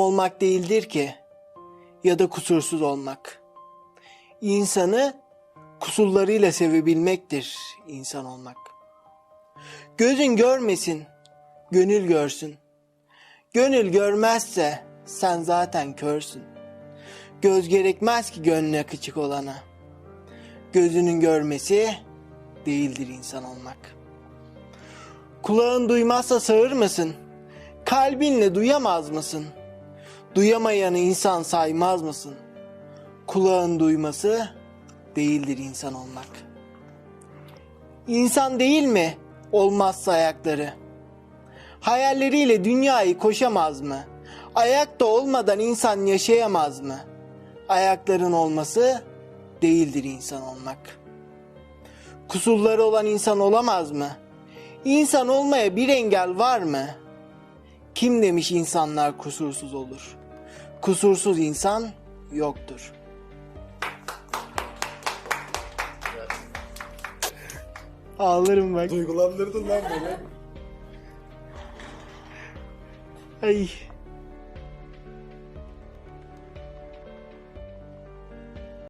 olmak değildir ki ya da kusursuz olmak. İnsanı kusurlarıyla sevebilmektir insan olmak. Gözün görmesin, gönül görsün. Gönül görmezse sen zaten körsün. Göz gerekmez ki gönlüne küçük olana. Gözünün görmesi değildir insan olmak. Kulağın duymazsa sağır mısın? Kalbinle duyamaz mısın? Duyamayanı insan saymaz mısın? Kulağın duyması değildir insan olmak. İnsan değil mi olmazsa ayakları? Hayalleriyle dünyayı koşamaz mı? Ayakta olmadan insan yaşayamaz mı? Ayakların olması değildir insan olmak. Kusurları olan insan olamaz mı? İnsan olmaya bir engel var mı? Kim demiş insanlar kusursuz olur? Kusursuz insan yoktur. Ağlarım bak. Duygulandırdın lan beni. Ay.